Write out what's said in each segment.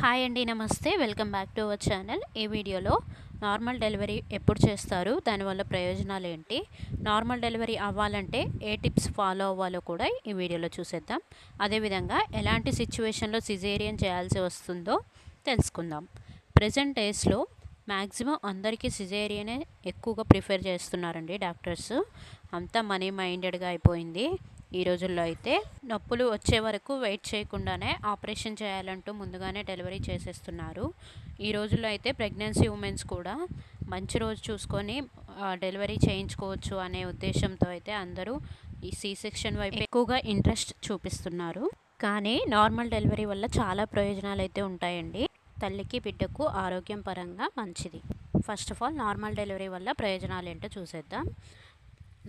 Hi అండి నమస్తే. Welcome back to our channel. ఈ వీడియోలో నార్మల్ డెలివరీ ఎప్పుడు చేస్తారు? దానివల్ల ప్రయోజనాలు ఏంటి? నార్మల్ డెలివరీ అవ్వాలంటే ఏ టిప్స్ ఫాలో అవ్వాలో కూడా ఈ వీడియోలో చూసేద్దాం. అదేవిధంగా ఎలాంటి సిచ్యువేషన్లో సిజేరియన్ చేయాల్సి వస్తుందో తెలుసుకుందాం. ప్రజెంట్ డేస్లో మ్యాక్సిమం అందరికీ సిజేరియనే ఎక్కువగా ప్రిఫర్ చేస్తున్నారండి డాక్టర్స్. అంతా మనీ మైండెడ్గా అయిపోయింది. ఈ రోజుల్లో అయితే నొప్పులు వచ్చే వరకు వెయిట్ చేయకుండానే ఆపరేషన్ చేయాలంటూ ముందుగానే డెలివరీ చేసేస్తున్నారు. ఈ రోజుల్లో అయితే ప్రెగ్నెన్సీ ఉమెన్స్ కూడా మంచి రోజు చూసుకొని డెలివరీ చేయించుకోవచ్చు అనే ఉద్దేశంతో అయితే అందరూ ఈ సీ సెక్షన్ వైపు ఎక్కువగా ఇంట్రెస్ట్ చూపిస్తున్నారు. కానీ నార్మల్ డెలివరీ వల్ల చాలా ప్రయోజనాలు అయితే ఉంటాయండి. తల్లికి బిడ్డకు ఆరోగ్యం పరంగా మంచిది. First of all normal delivery వల్ల ప్రయోజనాలు ఏంటో చూసేద్దాం.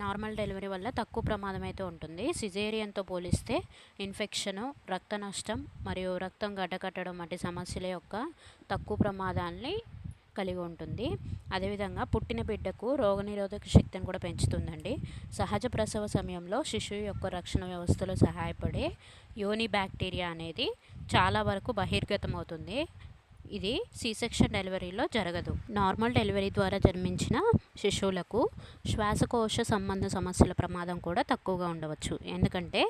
నార్మల్ డెలివరీ వల్ల తక్కువ ప్రమాదం అయితే ఉంటుంది. సిజేరియన్తో పోలిస్తే ఇన్ఫెక్షను రక్త నష్టం మరియు రక్తం గడ్డకట్టడం వంటి సమస్యల యొక్క తక్కువ ప్రమాదాన్ని కలిగి ఉంటుంది. అదేవిధంగా పుట్టిన బిడ్డకు రోగనిరోధక శక్తిని కూడా పెంచుతుందండి. సహజ ప్రసవ సమయంలో శిశువు యొక్క రక్షణ వ్యవస్థలో సహాయపడే యోని బ్యాక్టీరియా అనేది చాలా వరకు బహిర్గతమవుతుంది. ఇది సి సెక్షన్ డెలివరీలో జరగదు. నార్మల్ డెలివరీ ద్వారా జన్మించిన శిశువులకు శ్వాసకోశ సంబంధ సమస్యల ప్రమాదం కూడా తక్కువగా ఉండవచ్చు. ఎందుకంటే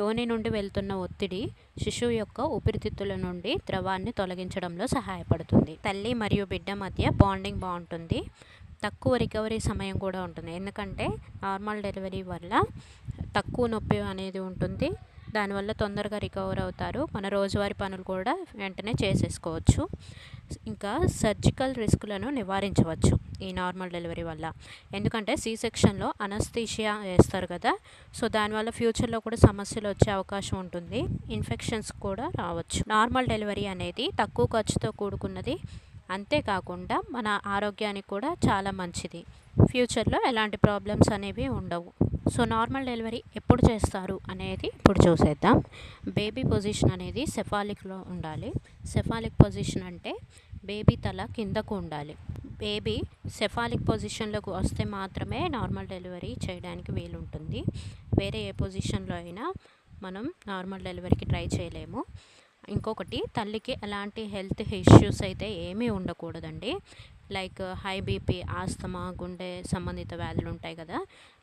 యోని నుండి వెళ్తున్న ఒత్తిడి శిశువు యొక్క ఊపిరితిత్తుల నుండి ద్రవాన్ని తొలగించడంలో సహాయపడుతుంది. తల్లి మరియు బిడ్డ మధ్య బాండింగ్ బాగుంటుంది. తక్కువ రికవరీ సమయం కూడా ఉంటుంది. ఎందుకంటే నార్మల్ డెలివరీ వల్ల తక్కువ నొప్పి అనేది ఉంటుంది. దానివల్ల తొందరగా రికవర్ అవుతారు. మన రోజువారీ పనులు కూడా వెంటనే చేసేసుకోవచ్చు. ఇంకా సర్జికల్ రిస్కులను నివారించవచ్చు ఈ నార్మల్ డెలివరీ వల్ల. ఎందుకంటే సి సెక్షన్లో అనస్థీషియా వేస్తారు కదా సో దానివల్ల ఫ్యూచర్లో కూడా సమస్యలు వచ్చే అవకాశం ఉంటుంది. ఇన్ఫెక్షన్స్ కూడా రావచ్చు. నార్మల్ డెలివరీ అనేది తక్కువ ఖర్చుతో కూడుకున్నది. అంతేకాకుండా మన ఆరోగ్యానికి కూడా చాలా మంచిది. ఫ్యూచర్లో ఎలాంటి ప్రాబ్లమ్స్ అనేవి ఉండవు. సో నార్మల్ డెలివరీ ఎప్పుడు చేస్తారు అనేది ఇప్పుడు చూసేద్దాం. బేబీ పొజిషన్ అనేది సెఫాలిక్లో ఉండాలి. సెఫాలిక్ పొజిషన్ అంటే బేబీ తల కిందకు ఉండాలి. బేబీ సెఫాలిక్ పొజిషన్లోకి వస్తే మాత్రమే నార్మల్ డెలివరీ చేయడానికి వీలుంటుంది. వేరే ఏ పొజిషన్లో అయినా మనం నార్మల్ డెలివరీకి ట్రై చేయలేము. ఇంకొకటి తల్లికి ఎలాంటి హెల్త్ ఇష్యూస్ అయితే ఏమీ ఉండకూడదండి. లైక్ హై బీపీ ఆస్తమా గుండె సంబంధిత వ్యాధులు ఉంటాయి కదా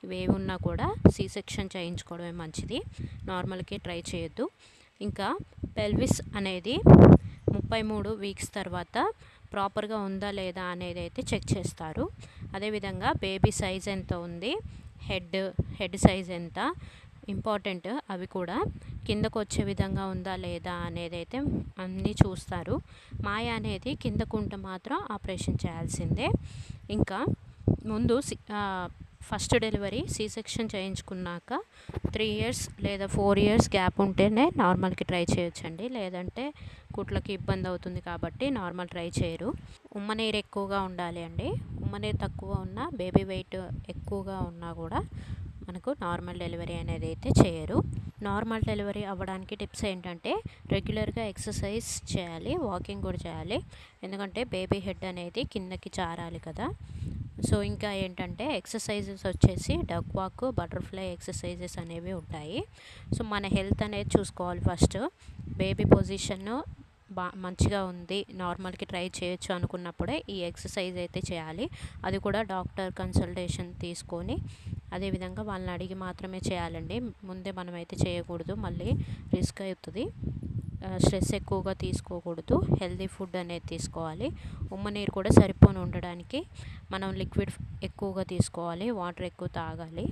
ఇవేవి ఉన్నా కూడా సి సెక్షన్ చేయించుకోవడమే మంచిది. నార్మల్కి ట్రై చేయొద్దు. ఇంకా పెల్విస్ అనేది ముప్పై మూడు వీక్స్ తర్వాత ప్రాపర్గా ఉందా లేదా అనేది అయితే చెక్ చేస్తారు. అదేవిధంగా బేబీ సైజ్ ఎంత ఉంది హెడ్ హెడ్ సైజ్ ఎంత ఇంపార్టెంట్ అవి కూడా కిందకు వచ్చే విధంగా ఉందా లేదా అనేది అయితే అన్నీ చూస్తారు. మాయ అనేది కిందకు ఉంటే మాత్రం ఆపరేషన్ చేయాల్సిందే. ఇంకా ముందు C- first delivery C section చేయించుకున్నాక three years లేదా ఫోర్ ఇయర్స్ గ్యాప్ ఉంటేనే నార్మల్కి ట్రై చేయొచ్చండి. లేదంటే కుట్లకి ఇబ్బంది అవుతుంది కాబట్టి నార్మల్ ట్రై చేయరు. ఉమ్మనీరు ఎక్కువగా ఉండాలి అండి. ఉమ్మనీరు తక్కువ ఉన్నా బేబీ వెయిట్ ఎక్కువగా ఉన్నా కూడా మనకు నార్మల్ డెలివరీ అనేది అయితే చేయరు. నార్మల్ డెలివరీ అవ్వడానికి టిప్స్ ఏంటంటే రెగ్యులర్గా ఎక్సర్సైజ్ చేయాలి వాకింగ్ కూడా చేయాలి. ఎందుకంటే బేబీ హెడ్ అనేది కిందకి జారాలి కదా. సో ఇంకా ఏంటంటే ఎక్సర్సైజెస్ వచ్చేసి డగ్ వాక్ బటర్ఫ్లై ఎక్సర్సైజెస్ అనేవి ఉంటాయి. సో మన హెల్త్ అనేది చూసుకోవాలి ఫస్ట్. బేబీ పొజిషన్ బా మంచిగా ఉంది నార్మల్కి ట్రై చేయొచ్చు అనుకున్నప్పుడే ఈ ఎక్సర్సైజ్ అయితే చేయాలి. అది కూడా డాక్టర్ కన్సల్టేషన్ తీసుకొని అదేవిధంగా వాళ్ళని అడిగి మాత్రమే చేయాలండి. ముందే మనమైతే చేయకూడదు. మళ్ళీ రిస్క్ అవుతుంది. స్ట్రెస్ ఎక్కువగా తీసుకోకూడదు. హెల్దీ ఫుడ్ అనేది తీసుకోవాలి. ఉమ్మ నీరు కూడా సరిపోని ఉండడానికి మనం లిక్విడ్ ఎక్కువగా తీసుకోవాలి. వాటర్ ఎక్కువ తాగాలి.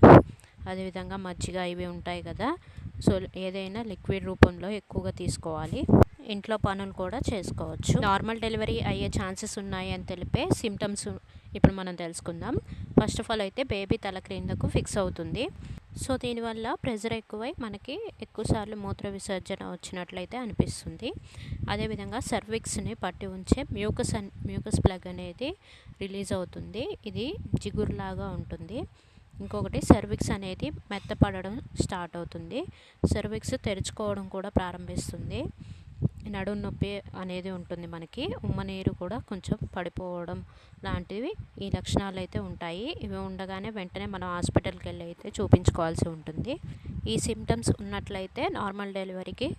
అదేవిధంగా మజ్జిగ ఇవి ఉంటాయి కదా. సో ఏదైనా లిక్విడ్ రూపంలో ఎక్కువగా తీసుకోవాలి. ఇంట్లో పనులు కూడా చేసుకోవచ్చు. నార్మల్ డెలివరీ అయ్యే ఛాన్సెస్ ఉన్నాయి అని తెలిపే సిమ్టమ్స్ ఇప్పుడు మనం తెలుసుకుందాం. ఫస్ట్ ఆఫ్ ఆల్ అయితే బేబీ తల క్రిందకు ఫిక్స్ అవుతుంది. సో దీనివల్ల ప్రెజర్ ఎక్కువై మనకి ఎక్కువసార్లు మూత్ర విసర్జన వచ్చినట్లయితే అనిపిస్తుంది. అదేవిధంగా సర్విక్స్ని పట్టి ఉంచే మ్యూకస్ మ్యూకస్ ప్లగ్ అనేది రిలీజ్ అవుతుంది. ఇది జిగురులాగా ఉంటుంది. ఇంకొకటి సర్విక్స్ అనేది మెత్తపడడం స్టార్ట్ అవుతుంది. సర్విక్స్ తెరుచుకోవడం కూడా ప్రారంభిస్తుంది. నడుము నొప్పి అనేది ఉంటుంది మనకి. ఉమ్మ నీరు కూడా కొంచెం పడిపోవడం లాంటివి ఈ లక్షణాలు అయితే ఉంటాయి. ఇవి ఉండగానే వెంటనే మనం హాస్పిటల్కి వెళ్ళి అయితే చూపించుకోవాల్సి ఉంటుంది. ఈ సిమ్టమ్స్ ఉన్నట్లయితే నార్మల్ డెలివరీకి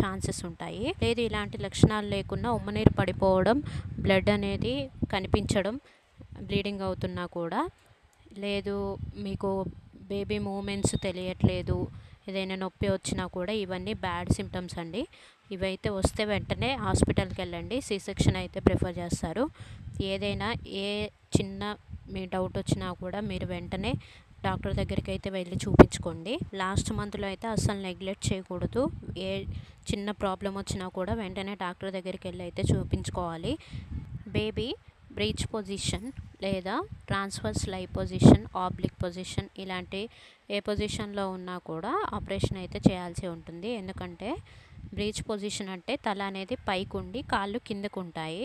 ఛాన్సెస్ ఉంటాయి. లేదు ఇలాంటి లక్షణాలు లేకుండా ఉమ్మనీరు పడిపోవడం బ్లడ్ అనేది కనిపించడం బ్లీడింగ్ అవుతున్నా కూడా. లేదు మీకు బేబీ మూమెంట్స్ తెలియట్లేదు ఏదైనా నొప్పి వచ్చినా కూడా ఇవన్నీ బ్యాడ్ సిమ్టమ్స్ అండి. ఇవైతే వస్తే వెంటనే హాస్పిటల్కి వెళ్ళండి. సి సెక్షన్ అయితే ప్రిఫర్ చేస్తారు. ఏదైనా ఏ చిన్న మీ డౌట్ వచ్చినా కూడా మీరు వెంటనే డాక్టర్ దగ్గరికి అయితే వెళ్ళి చూపించుకోండి. లాస్ట్ మంత్లో అయితే అస్సలు నెగ్లెక్ట్ చేయకూడదు. ఏ చిన్న ప్రాబ్లం వచ్చినా కూడా వెంటనే డాక్టర్ దగ్గరికి వెళ్ళి అయితే చూపించుకోవాలి. బేబీ బ్రీచ్ పొజిషన్ లేదా transverse lie position oblique position ఇలాంటి ఏ పొజిషన్లో ఉన్నా కూడా ఆపరేషన్ అయితే చేయాల్సి ఉంటుంది. ఎందుకంటే బ్రీచ్ పొజిషన్ అంటే తల అనేది పైకి ఉండి కాళ్ళు కిందకు ఉంటాయి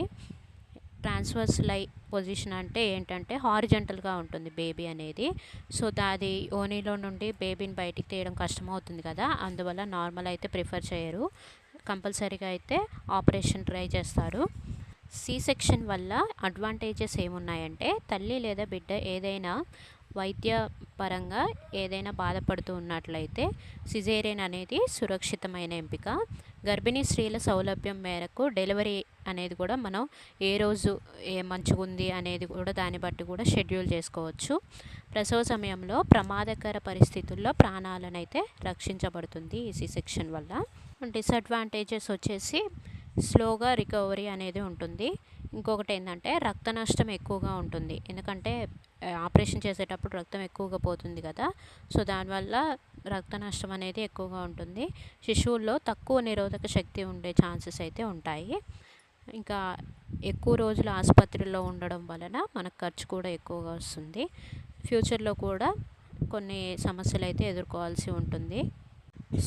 ట్రాన్స్ఫర్స్ లై పొజిషన్ అంటే ఏంటంటే హారిజెంటల్గా ఉంటుంది బేబీ అనేది. సో దాది ఓనీలో నుండి బేబీని బయటికి తీయడం కష్టమవుతుంది కదా అందువల్ల నార్మల్ అయితే ప్రిఫర్ చేయరు. కంపల్సరీగా అయితే ఆపరేషన్ ట్రై చేస్తారు. సి సెక్షన్ వల్ల అడ్వాంటేజెస్ ఏమున్నాయంటే తల్లి లేదా బిడ్డ ఏదైనా వైద్య పరంగా ఏదైనా బాధపడుతూ ఉన్నట్లయితే సిజేరియన్ అనేది సురక్షితమైన ఎంపిక. గర్భిణీ స్త్రీల సౌలభ్యం మేరకు డెలివరీ అనేది కూడా మనం ఏ రోజు ఏ మంచిగా ఉంది అనేది కూడా దాన్ని బట్టి కూడా షెడ్యూల్ చేసుకోవచ్చు. ప్రసవ సమయంలో ప్రమాదకర పరిస్థితుల్లో ప్రాణాలను అయితే రక్షించబడుతుంది ఈ సి సెక్షన్ వల్ల. డిసడ్వాంటేజెస్ వచ్చేసి స్లోగా రికవరీ అనేది ఉంటుంది. ఇంకొకటి ఏంటంటే రక్త నష్టం ఎక్కువగా ఉంటుంది. ఎందుకంటే ఆపరేషన్ చేసేటప్పుడు రక్తం ఎక్కువగా పోతుంది కదా. సో దానివల్ల రక్త నష్టం అనేది ఎక్కువగా ఉంటుంది. శిశువుల్లో తక్కువ నిరోధక శక్తి ఉండే ఛాన్సెస్ అయితే ఉంటాయి. ఇంకా ఎక్కువ రోజులు ఆసుపత్రిలో ఉండడం వలన మనకు ఖర్చు కూడా ఎక్కువగా వస్తుంది. ఫ్యూచర్లో కూడా కొన్ని సమస్యలు అయితే ఎదుర్కోవాల్సి ఉంటుంది.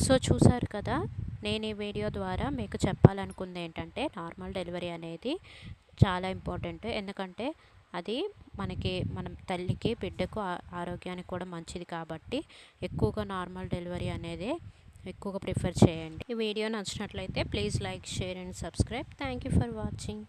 సో చూసారు కదా నేను ఈ వీడియో ద్వారా మీకు చెప్పాలనుకుంది ఏంటంటే నార్మల్ డెలివరీ అనేది చాలా ఇంపార్టెంట్. ఎందుకంటే అది మనకి మనం తల్లికి బిడ్డకు ఆరోగ్యానికి కూడా మంచిది కాబట్టి ఎక్కువగా నార్మల్ డెలివరీ అనేది ఎక్కువగా ప్రిఫర్ చేయండి. ఈ వీడియో నచ్చినట్లయితే please like share and subscribe. Thank you for watching.